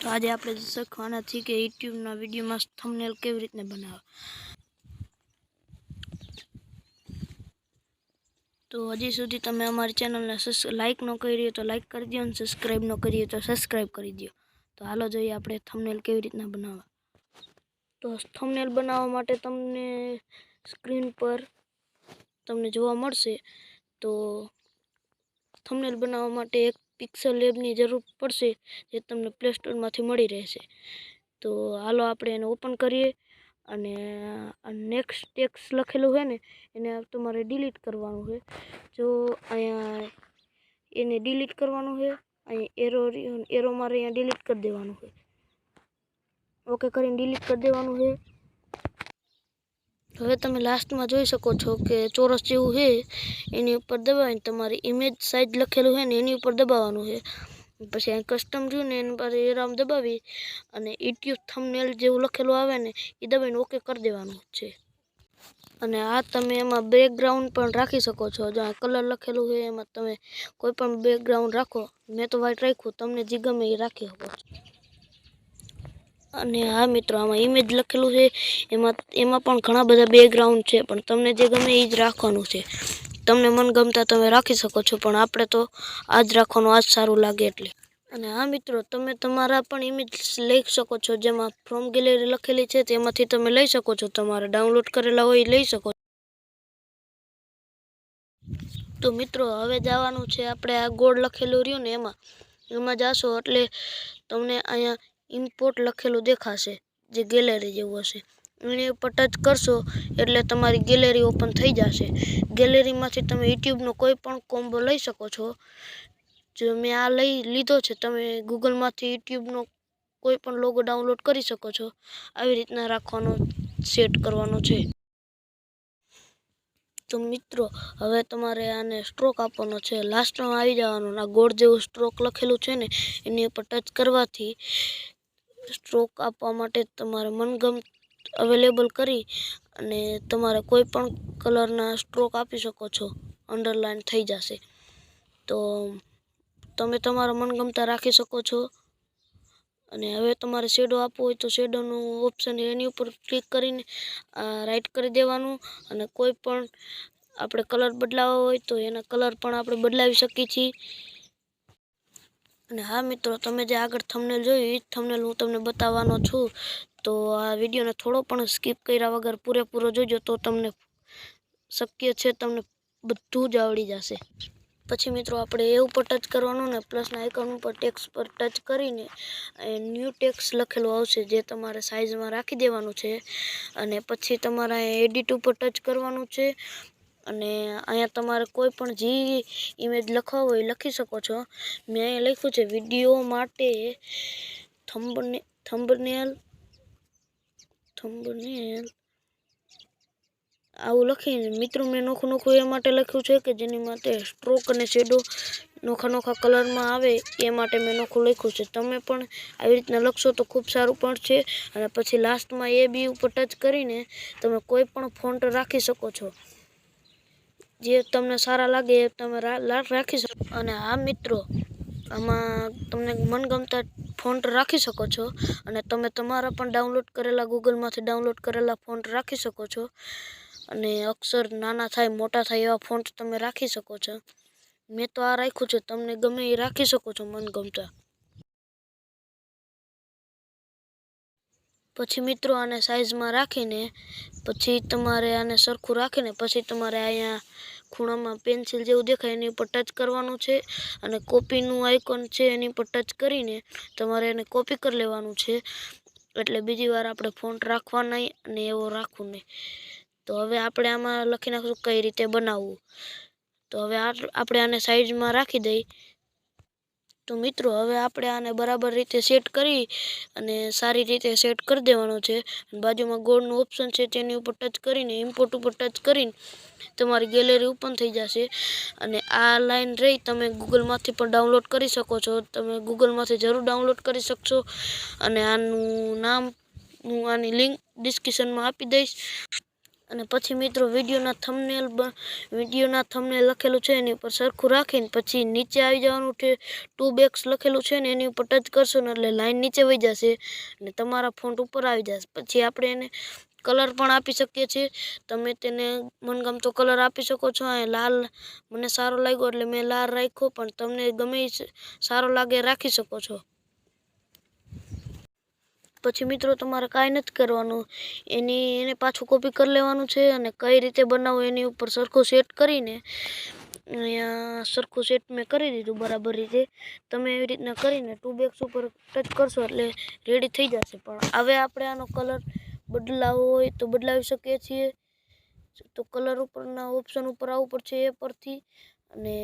તો આજે આપણે શીખવાના છીએ કે યુટ્યુબના વિડીયોમાં થંબનેલ કેવી રીતને બનાવવા. તો હજી સુધી તમે અમારી ચેનલને લાઈક ન કરી દો તો લાઈક કરી દો અને સબસ્ક્રાઈબ ન કરી તો સબસ્ક્રાઈબ કરી દો તો હાલો જોઈએ આપણે થંબનેલ કેવી રીતના બનાવવા. તો થંબનેલ બનાવવા માટે તમને સ્ક્રીન પર તમને જોવા મળશે. તો થંબનેલ બનાવવા માટે એક પિક્સલ લેબની જરૂર પડશે જે તમને પ્લે સ્ટોરમાંથી મળી રહેશે. તો હાલો આપણે એને ઓપન કરીએ અને નેક્સ્ટ ટેક્સ લખેલું હોય ને, એને તમારે ડિલીટ કરવાનું છે જો અહીંયા એને ડિલીટ કરવાનું છે અહીં એરો એરો મારે અહીંયા ડિલીટ કરી દેવાનું છે ઓકે કરીને ડિલીટ કરી દેવાનું છે હવે તમે લાસ્ટમાં જોઈ શકો છો કે ચોરસ જેવું છે, એની ઉપર દબાવીને તમારી ઇમેજ સાઇઝ લખેલું છે ને એની ઉપર દબાવવાનું છે. પછી અહીં કસ્ટમ જોયું ને એની પર એરામ દબાવી અને યુટ્યુબ થમનેલ જેવું લખેલું આવે ને એ દબાવીને ઓકે કરી દેવાનું છે. અને આ તમે એમાં બેકગ્રાઉન્ડ પણ રાખી શકો છો. જો આ કલર લખેલું છે, એમાં તમે કોઈ પણ બેકગ્રાઉન્ડ રાખો, મેં તો વ્હાઈટ રાખ્યું, તમને જે ગમે એ રાખી શકો છો. અને હા મિત્રો, આમાં ઇમેજ લખેલું છે. એમાં એમાં પણ ઘણા બધા બેકગ્રાઉન્ડ છે, પણ તમને જે ગમે એ જ રાખવાનું છે. તમને મનગમતા તમે રાખી શકો છો, પણ આપણે તો આ જ રાખવાનું આ જ સારું લાગે એટલે. અને હા મિત્રો, તમે તમારા પણ ઇમેજ લઈ શકો છો, જેમાં ફ્રોમ ગેલેરી લખેલી છે, તેમાંથી તમે લઈ શકો છો. તમારે ડાઉનલોડ કરેલા હોય એ લઈ શકો તો મિત્રો, હવે જવાનું છે, આપણે આ ગોળ લખેલું રહ્યું ને એમાં. એમાં જાશો એટલે તમને અહીંયા ઇમ્પોર્ટ લખેલું દેખાશે, જે ગેલેરી જેવું હશે. એની ઉપર ટચ કરશો એટલે તમારી ગેલેરી ઓપન થઈ જશે. ગેલેરીમાંથી તમે યુટ્યુબનો કોઈ પણ કોમ્બો લઈ શકો છો. જો મેં આ લઈ લીધો છે, તમે ગૂગલમાંથી યુટ્યુબનો કોઈ પણ લોગો ડાઉનલોડ કરી શકો છો. આવી રીતના રાખવાનો સેટ કરવાનો છે. તો મિત્રો, હવે તમારે આને સ્ટ્રોક આપવાનો છે. લાસ્ટમાં આવી જવાનું. આ ગોળ જેવું સ્ટ્રોક લખેલું છે ને, એની ઉપર ટચ કરવાથી સ્ટ્રોક આપવા માટે તમારે મનગમ અવેલેબલ કરી અને તમારે કોઈ પણ કલરના સ્ટ્રોક આપી શકો છો. અંડરલાઇન થઈ જશે. તો તમે તમારા મનગમતા રાખી શકો છો. અને હવે તમારે શેડો આપવો હોય તો શેડોનું ઓપ્શન એની ઉપર ક્લિક કરીને રાઈટ કરી દેવાનું. અને કોઈ પણ આપણે કલર બદલાવો હોય તો એના કલર પણ આપણે બદલાવી શકીએ છીએ. અને હા મિત્રો, તમે જે આગળ થંબનેલ જોયું એ જ થંબનેલ હું તમને બતાવવાનો છું. તો આ વિડીયોને થોડો પણ સ્કીપ કર્યા વગર પૂરેપૂરો જોજો તો તમને શક્ય છે તમને બધું જ આવડી જશે. પછી મિત્રો, આપણે એ ઉપર ટચ કરવાનું ને પ્લસના આઇકન ઉપર ટેક્સ પર ટચ કરીને ન્યૂ ટેક્સ લખેલું આવશે જે તમારે સાઇઝમાં રાખી દેવાનું છે. અને પછી તમારે એડિટ ઉપર ટચ કરવાનું છે. અને અહીંયા તમારે કોઈ પણ જે ઇમેજ લખવા હોય લખી શકો છો. મેં અહીંયા લખ્યું છે, વીડિયો માટે થંબને, થંબનેલ થંબનેલ આવું લખીને મિત્રો મેં નોખું નોખું એ માટે લખ્યું છે કે જેની માટે સ્ટ્રોક અને શેડો નોખા નોખા કલરમાં આવે એ માટે મેં નોખું લખ્યું છે. તમે પણ આવી રીતના લખશો તો ખૂબ સારું પણ છે. અને પછી લાસ્ટમાં એ બી ઉપર ટચ કરીને તમે કોઈ પણ ફોન્ટ રાખી શકો છો. જે તમને સારા લાગે એ તમે રાખી શકો. અને આ મિત્રો, આમાં તમને મનગમતા ફોન્ટ રાખી શકો છો. અને તમે તમારા પણ ડાઉનલોડ કરેલા ગૂગલમાંથી ડાઉનલોડ કરેલા ફોન્ટ રાખી શકો છો. અને અક્ષર નાના થાય, મોટા થાય એવા ફોન્ટ તમે રાખી શકો છો. મેં તો આ રાખ્યું છે, તમને ગમે એ રાખી શકો છો મનગમતા. પછી મિત્રો આને સાઇઝમાં રાખીને, પછી તમારે આને સરખું રાખીને, પછી તમારે અહીંયા ખૂણામાં પેન્સિલ જેવું દેખાય એની ઉપર ટચ કરવાનું છે અને કોપીનું આઇકોન છે એની ઉપર ટચ કરીને તમારે એને કોપી કરી લેવાનું છે. એટલે બીજી વાર આપણે ફોન્ટ રાખવા નહીં અને એવો રાખવું નહીં. તો હવે આપણે આમાં લખી નાખશું કઈ રીતે બનાવવું. તો હવે આપણે આને સાઈઝમાં રાખી દઈ. તો મિત્રો, હવે આપણે આને બરાબર રીતે સેટ કરી અને સારી રીતે સેટ કરી દેવાનો છે. બાજુમાં ગોળનું ઓપ્શન છે, તેની ઉપર ટચ કરીને ઇમ્પોર્ટ ઉપર ટચ કરીને તમારી ગેલેરી ઓપન થઈ જશે. અને આ લાઈન રહી તમે ગૂગલમાંથી પણ ડાઉનલોડ કરી શકો છો. તમે ગૂગલમાંથી જરૂર ડાઉનલોડ કરી શકશો. અને આનું નામ હું આની લિંક ડિસ્ક્રિપ્શનમાં આપી દઈશ. અને પછી મિત્રો વિડીયોના થંબનેલ વિડીયોના થંબનેલ લખેલું છે, એની ઉપર સરખું રાખીને પછી નીચે આવી જવાનું છે ટુ બેક્સ લખેલું છે ને એની ઉપર ટચ કરશો ને એટલે લાઈન નીચે વહી જશે અને તમારા ફોન્ટ ઉપર આવી જશે. પછી આપણે એને કલર પણ આપી શકીએ છીએ. તમે તેને મનગમતો કલર આપી શકો છો. અને લાલ મને સારો લાગ્યો એટલે મેં લાલ રાખ્યો પણ તમને ગમે સારો લાગે રાખી શકો છો. પછી મિત્રો તમારે કાંઈ નથી કરવાનું. એની, એને પાછું કોપી કરી લેવાનું છે અને કઈ રીતે બનાવવું એની ઉપર સરખું સેટ કરીને, અહીંયા સરખું સેટ મેં કરી દીધું બરાબર રીતે. તમે એવી રીતના કરીને ટુ બેગ્સ ઉપર ટચ કરશો એટલે રેડી થઈ જશે. પણ હવે આપણે આનો કલર બદલાવો હોય તો બદલાવી શકીએ છીએ. તો કલર ઉપરના ઓપ્શન ઉપર આવવું પડશે એ પરથી. અને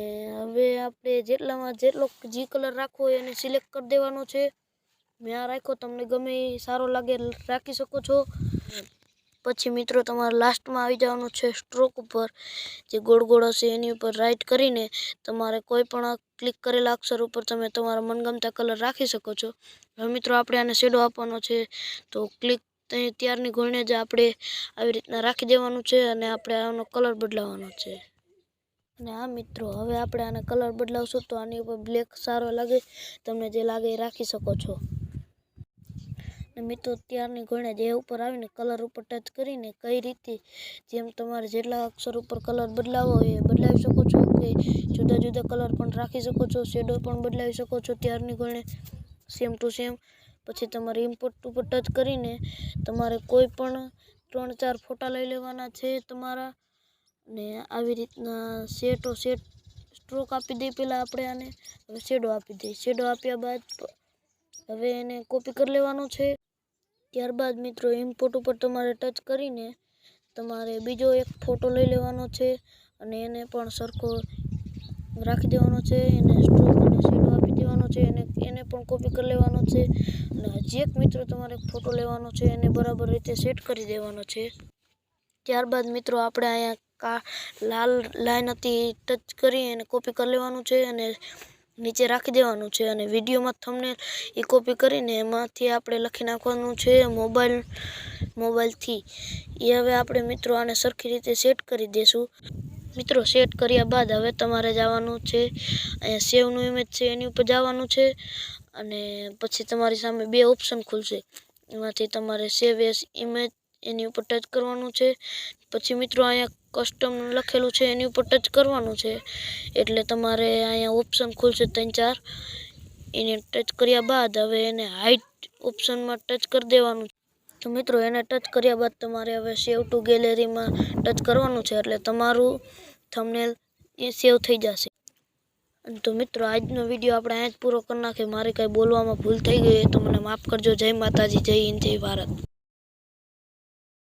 હવે આપણે જેટલામાં જેટલો જે કલર રાખવો હોય એને સિલેક્ટ કરી દેવાનો છે. મેં આ રાખ્યો, તમને ગમે એ સારો લાગે રાખી શકો છો. પછી મિત્રો, તમારે લાસ્ટમાં આવી જવાનું છે સ્ટ્રોક ઉપર, જે ગોળ ગોળ હશે એની ઉપર રાઈટ કરીને તમારે કોઈ પણ ક્લિક કરેલા અક્ષર ઉપર તમે તમારા મનગમતા કલર રાખી શકો છો. હવે મિત્રો, આપણે આને શેડો આપવાનો છે, તો ક્લિક ત્યારની ગોળને જ આપણે આવી રીતના રાખી દેવાનું છે અને આપણે આનો કલર બદલાવાનો છે. અને હા મિત્રો, હવે આપણે આને કલર બદલાવશું તો આની ઉપર બ્લેક સારો લાગે, તમને જે લાગે એ રાખી શકો છો. મિત્રો ત્યારની ગોળને દેહ ઉપર આવીને કલર ઉપર ટચ કરીને કઈ રીતે જેમ તમારે જેટલા અક્ષર ઉપર કલર બદલાવો હોય એ બદલાવી શકો છો કે જુદા જુદા કલર પણ રાખી શકો છો શેડો પણ બદલાવી શકો છો ત્યારની ગોળને સેમ ટુ સેમ પછી તમારે ઇમ્પોર્ટ ઉપર ટચ કરીને તમારે કોઈ પણ ત્રણ ચાર ફોટા લઈ લેવાના છે તમારા. ને આવી રીતના સેટો સેટ સ્ટ્રોક આપી દઈએ પહેલાં આપણે આને. હવે શેડો આપી દઈએ શેડો આપ્યા બાદ હવે એને કોપી કરી લેવાનું છે. ત્યારબાદ મિત્રો ઇમ્પોર્ટ ઉપર તમારે ટચ કરીને તમારે બીજો એક ફોટો લઈ લેવાનો છે અને એને પણ સરખો રાખી દેવાનો છે, એને સ્ટ્રોક અને શેડો આપી દેવાનો છે એને એને પણ કોપી કરી લેવાનો છે. અને હજી એક મિત્રો તમારે ફોટો લેવાનો છે, એને બરાબર રીતે સેટ કરી દેવાનો છે. ત્યારબાદ મિત્રો, આપણે અહીંયા કા, લાલ લાઈન હતી ટચ કરી એને કોપી કરી લેવાનું છે અને નીચે રાખી દેવાનું છે અને વિડીયોમાં થમને એ કોપી કરીને એમાંથી આપણે લખી નાખવાનું છે મોબાઈલ મોબાઈલથી એ હવે આપણે મિત્રો આને સરખી રીતે સેટ કરી દઈશું મિત્રો સેટ કર્યા બાદ હવે તમારે જવાનું છે અહીંયા સેવનું ઇમેજ છે, એની ઉપર જવાનું છે અને પછી તમારી સામે બે ઓપ્શન ખુલશે. એમાંથી તમારે સેવ એસ ઇમેજ એની ઉપર ટચ કરવાનું છે. પછી મિત્રો અહીંયા કસ્ટમ લખેલું છે, એની ઉપર ટચ કરવાનું છે. એટલે તમારે અહીંયા ઓપ્શન ખુલશે ત્રણ ચાર. એને ટચ કર્યા બાદ હવે એને હાઇટ ઓપ્શનમાં ટચ કરી દેવાનું તો મિત્રો, એને ટચ કર્યા બાદ તમારે હવે સેવ ટુ ગેલેરીમાં ટચ કરવાનું છે, એટલે તમારું થમનેલ એ સેવ થઈ જશે. તો મિત્રો, આજનો વીડિયો આપણે અહીંયા જ પૂરો કરી નાખીએ. મારે કંઈ બોલવામાં ભૂલ થઈ ગઈ તો મને માફ કરજો. જય માતાજી, જય હિન્દ, જય ભારત.